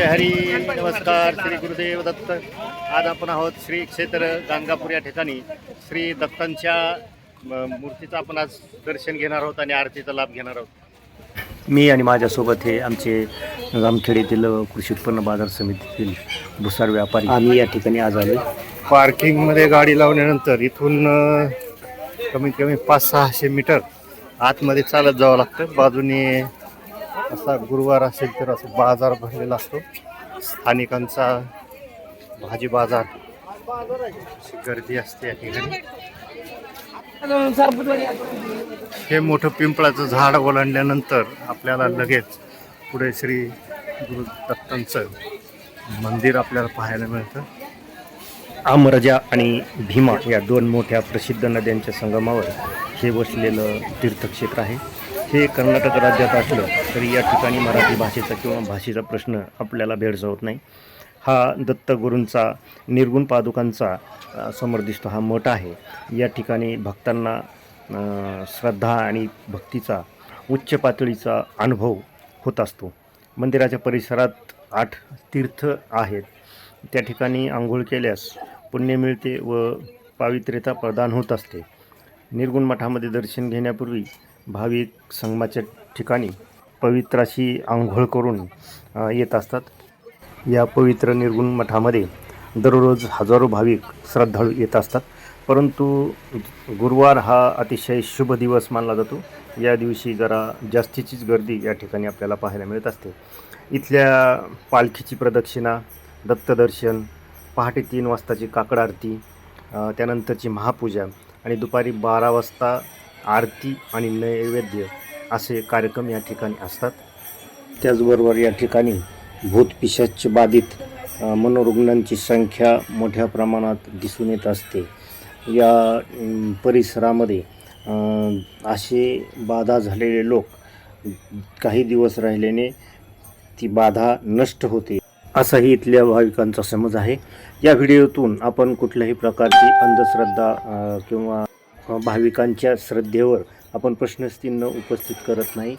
जय हरी. नमस्कार श्री गुरुदेव दत्त. आज आपण आहोत श्री क्षेत्र गाणगापूर या ठिकाणी. श्री दत्तांच्या म, मूर्तीचं आपण आज दर्शन घेणार आहोत आणि आरतीचा लाभ घेणार आहोत. मी आणि माझ्यासोबत हे आमचे जामखेड येथील कृषी उत्पन्न बाजार समितीतील भुसार व्यापारी. आम्ही या ठिकाणी आज आलो पार्किंगमध्ये गाडी लावल्यानंतर इथून कमीत कमी पाच सहाशे मीटर आतमध्ये चालत जावं लागतं. बाजूने असा गुरुवार असेल तर असं बाजार भरलेला असतो. स्थानिकांचा भाजी बाजार. गर्दी असते या ठिकाणी. हे मोठं पिंपळाचं झाड ओलांडल्यानंतर आपल्याला लगेच पुढे श्री गुरु दत्तांचं मंदिर आपल्याला पाहायला मिळतं. आमरजा आणि भीमा या दोन मोठ्या प्रसिद्ध नद्यांच्या संगमावर हे वसलेलं तीर्थक्षेत्र आहे. हे कर्नाटक राज्यात असलं तरी या ठिकाणी मराठी भाषेचा किंवा भाषेचा प्रश्न आपल्याला भेडसावत नाही. हा दत्तगुरूंचा निर्गुण पादुकांचा समोर दिसतो हा मठ आहे. या ठिकाणी भक्तांना श्रद्धा आणि भक्तीचा उच्च पातळीचा अनुभव होत असतो. मंदिराच्या परिसरात आठ तीर्थ आहेत. त्या ठिकाणी आंघोळ केल्यास पुण्य मिळते व पावित्र्यता प्रदान होत असते. निर्गुण मठामध्ये दर्शन घेण्यापूर्वी भाविक संगमाच्या ठिकाणी पवित्राशी आंघोळ करून येत असतात. या पवित्र निर्गुण मठामध्ये दररोज हजारो भाविक श्रद्धाळू येत असतात. परंतु गुरुवार हा अतिशय शुभ दिवस मानला जातो. या दिवशी जरा जास्तीचीच गर्दी या ठिकाणी आपल्याला पाहायला मिळत असते. इथल्या पालखीची प्रदक्षिणा दत्तदर्शन पहाटे तीन वाजताची काकड आरती त्यानंतरची महापूजा आणि दुपारी बारा वाजता आरती आणि नैवेद्य असे कार्यक्रम या ठिकाणी असतात. त्याचबरोबर या ठिकाणी भूतपिशाच बाधित मनोरुग्णांची संख्या मोठ्या प्रमाणात दिसून येत असते. या परिसरामध्ये असे बाधा झालेले लोक काही दिवस राहिल्याने ती बाधा नष्ट होते असाही इथल्या भाविकांचा समज आहे. या व्हिडिओतून आपण कुठल्याही प्रकारची अंधश्रद्धा किंवा भाविकांच्या श्रद्धेवर आपण प्रश्नचिन्ह उपस्थित करत नाही.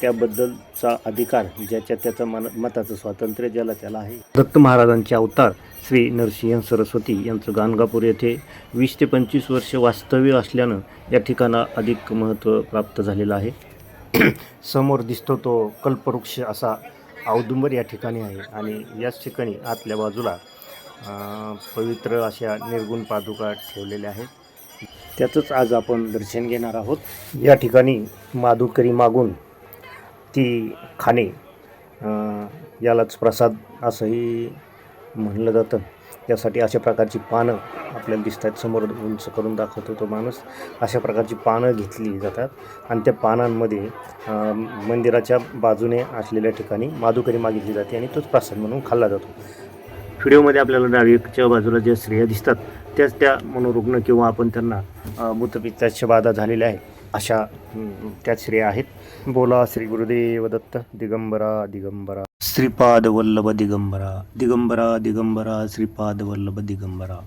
त्याबद्दलचा अधिकार ज्याच्या त्याचं मन मताचं स्वातंत्र्य ज्याला त्याला आहे. दत्त महाराजांचे अवतार श्री नरसिंह सरस्वती यांचं गाणगापूर येथे वीस ते पंचवीस वर्ष वास्तव्य असल्यानं या ठिकाणा अधिक महत्त्व प्राप्त झालेलं आहे. समोर दिसतो तो कल्पवृक्ष असा औदुंबर या ठिकाणी आहे आणि याच ठिकाणी आतल्या बाजूला पवित्र अशा निर्गुण पादुका ठेवलेल्या आहेत. त्याचंच आज आपण दर्शन घेणार आहोत. या ठिकाणी माधुकरी मागून ती खाणे यालाच प्रसाद असंही म्हणलं जातं. यासाठी अशा प्रकारची पानं आपल्याला दिसत आहेत समोर उंच करून दाखवतो तो माणूस. अशा प्रकारची पानं घेतली जातात. आणि त्या पानांमध्ये मंदिराच्या बाजूने असलेल्या ठिकाणी माधुकरी मागितली जाते आणि तोच प्रसाद म्हणून खाल्ला जातो. व्हिडिओमध्ये आपल्याला डावीच्या बाजूला ज्या स्त्रिया दिसतात त्याच त्या मनोरुग्ण किंवा आपण त्यांना मूत्रपित्ताच्या बाधा झालेल्या आहे अशा त्या स्त्रिया आहेत. बोला श्री गुरुदेव दत्त दिगंबरा दिगंबरा. श्रीपाद वल्लभ दिगंबरा दिगंबरा दिगंबरा श्रीपाद वल्लभ दिगंबरा.